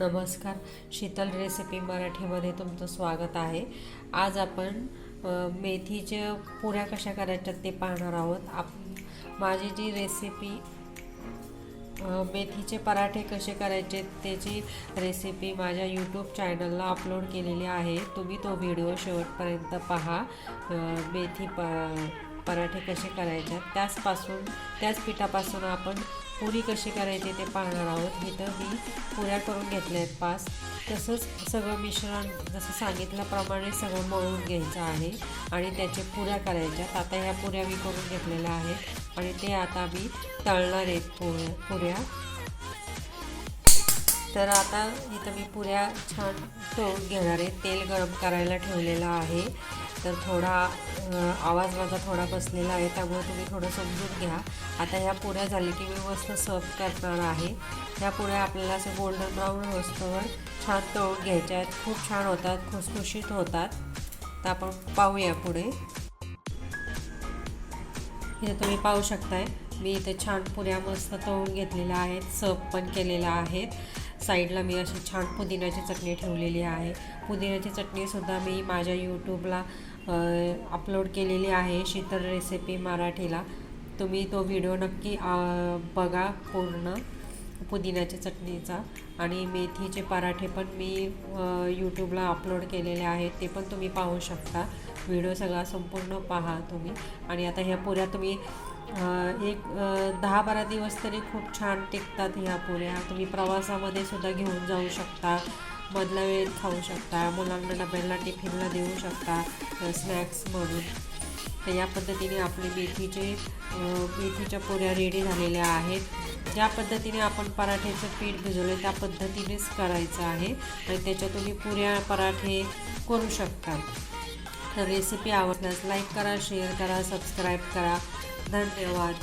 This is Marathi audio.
नमस्कार. शीतल रेसिपी मराठीमध्ये तुमचं स्वागत आहे. आज आपण मेथीच्या पुऱ्या कशा करायच्या ते पाहणार आहोत. आप माझी जी रेसिपी मेथीचे पराठे कसे करायचे त्याची रेसिपी माझ्या यूट्यूब चॅनलला अपलोड केलेली आहे. तुम्ही तो व्हिडिओ शेवटपर्यंत पहा. मेथी प पराठे कसे करायचे. त्याचपासून त्याच पिठापासून आपण पुरी कशी करायची ते पाहणार आहोत. इथं मी पुऱ्या करून घेतल्या आहेत पाच. तसंच सगळं मिश्रण जसं सांगितल्याप्रमाणे सगळं मळून घ्यायचं आहे आणि त्याचे पुऱ्या करायच्यात आता ह्या पुऱ्या मी करून घेतलेल्या आहेत आणि ते आता मी तळणार आहेत पुऱ्या पुऱ्या. तर आता इथं मी पुऱ्या छान तळून घेणार आहे. तेल गरम करायला ठेवलेलं आहे. तर थोडा आवाज माझा थोडा बसलेला आहे त्यामुळे तुम्ही थोडं समजून घ्या. आता ह्या पुऱ्या झाली की मी मस्त सर्व करणार आहे. ह्या पुऱ्या आपल्याला असं गोल्डन ब्राऊन वस्तूवर छान तळून घ्यायच्या आहेत. खूप छान होतात खुसखुशीत होतात. तर आपण पाहूया पुढे. हे तुम्ही पाहू शकताय मी इथे छान पुऱ्या मस्त तळून घेतलेल्या आहेत सर्व पण केलेल्या आहेत. साईडला मी अशी छान पुदिन्याची चटणी ठेवलेली आहे. पुदिन्याची चटणीसुद्धा मी माझ्या यूट्यूबला अपलोड केलेली आहे शीतल रेसिपी मराठीला. तुम्ही तो व्हिडिओ नक्की बघा पूर्ण पुदिन्याच्या चटणीचा. आणि मेथीचे पराठे पण मी यूट्यूबला अपलोड केलेले आहेत. ते पण तुम्ही पाहू शकता. व्हिडिओ सगळा संपूर्ण पहा तुम्ही. आणि आता ह्या पुऱ्या तुम्ही एक दहा बारा दिवस तरी खूप छान टिकतात ह्या पुऱ्या. तुम्ही प्रवासामध्ये सुद्धा घेऊन जाऊ शकता मधल्या वेळेत खाऊ शकता मुलांना डब्याला टिफिनला देऊ शकता स्नॅक्स म्हणून. तर या पद्धतीने आपले मेथीचे मेथीच्या पुऱ्या रेडी झालेल्या आहेत. ज्या पद्धतीने आपण पराठ्याचं पीठ भिजवलं त्या पद्धतीनेच करायचं आहे. आणि त्याच्यात तुम्ही पुऱ्या पराठे करू शकता. तर रेसिपी आवडल्यास लाईक करा शेअर करा सबस्क्राईब करा. धन्यवाद.